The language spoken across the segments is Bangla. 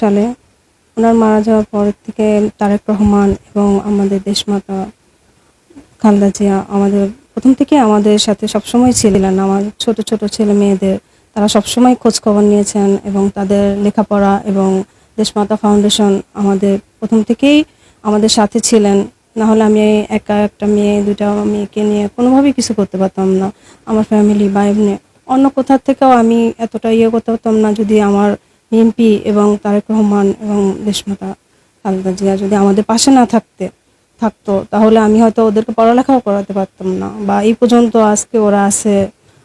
সালে ওনার মারা যাওয়ার পর থেকে তারেক রহমান এবং আমাদের দেশমাতা খালদা জিয়া আমাদের, প্রথম থেকে আমাদের সাথে সবসময় ছিলেন। আমার ছোট ছোট ছেলে মেয়েদের তারা সবসময় খোঁজ খবর নিয়েছেন এবং তাদের লেখাপড়া এবং দেশমাতা ফাউন্ডেশন আমাদের প্রথম থেকেই আমাদের সাথে ছিলেন। না হলে আমি একা একটা মেয়ে দুটা মেয়েকে নিয়ে কোনোভাবেই কিছু করতে পারতাম না। আমার ফ্যামিলি বা এমনি অন্য কোথা থেকেও আমি এতটা ইয়ে করতে পারতাম না যদি আমার বিএনপি এবং তারেক রহমান এবং দেশমাতা খালেদা জিয়া যদি আমাদের পাশে না থাকতে, থাকতো, তাহলে আমি হয়তো ওদেরকে পড়ালেখাও করাতে পারতাম না বা এই পর্যন্ত আজকে ওরা আছে,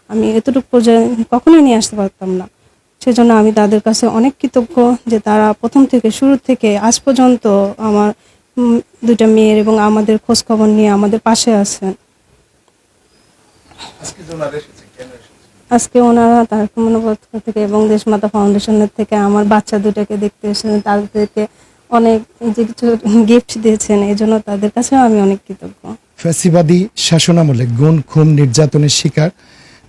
আমি এতটুকু পর্যায়ে কখনোই নিয়ে আসতে পারতাম না। সেজন্য আমি তাদের কাছে অনেক কৃতজ্ঞ যে তারা প্রথম থেকে শুরু থেকে আজ পর্যন্ত আমার দুইটা মেয়ের এবং আমাদের খোঁজ খবর নিয়ে আমাদের পাশে আছেন। আজকে আজকে ওনারা তার মনোপত্র থেকে এবং দেশমাতা ফাউন্ডেশনের থেকে আমার বাচ্চা দুটাকে দেখতে এসেছেন, তাদেরকে অনেক যে কিছু গিফট দিয়েছেন, এই জন্য তাদের কাছেও আমি অনেক কৃতজ্ঞ। ফ্যাসিবাদী শাসনামলে গুণ খুন, নির্যাতনের শিকার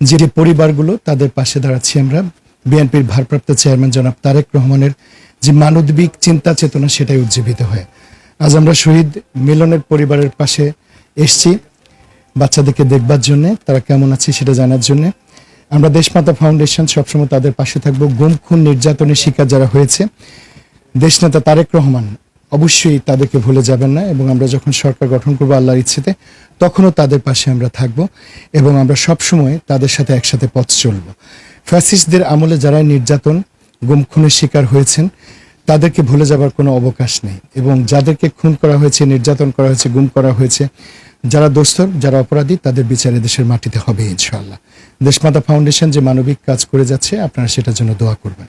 যে পরিবারগুলো, তাদের পাশে দাঁড়াচ্ছি আমরা। বিএনপির ভারপ্রাপ্ত চেয়ারম্যান জনাব তারেক রহমানের যে মানবিক চিন্তা চেতনা, সেটাই উজ্জীবিত হয়। আজ আমরা শহীদ মিলনের পরিবারের পাশে এসছি। বাচ্চাদেরকে দেখবার জন্য, তারা কেমন আছে সেটা জানার জন্য। আমরা দেশমাতা ফাউন্ডেশন সবসময় তাদের পাশে থাকব। গুম খুন নির্যাতনের শিকার যারা হয়েছে, দেশনেতা তারেক রহমান অবশ্যই তাদেরকে ভুলে যাবেন না এবং আমরা যখন সরকার গঠন করব আল্লাহর ইচ্ছেতে, তখনও তাদের পাশে আমরা থাকব এবং আমরা সবসময় তাদের সাথে একসাথে পথ চলব। ফ্যাসিস্টদের আমলে যারা নির্যাতন গুম খুনের শিকার হয়েছেন, তাদেরকে ভুলে যাবার কোনো অবকাশ নেই এবং যাদেরকে খুন করা হয়েছে, নির্যাতন করা হয়েছে, গুম করা হয়েছে যারা দোস্তর যারা অপরাধী, তাদের বিচারে দেশের মাটিতে হবে ইনশাআল্লাহ। দেশমাতা ফাউন্ডেশন যে মানবিক কাজ করে যাচ্ছে, আপনারা সেটার জন্য দোয়া করবেন।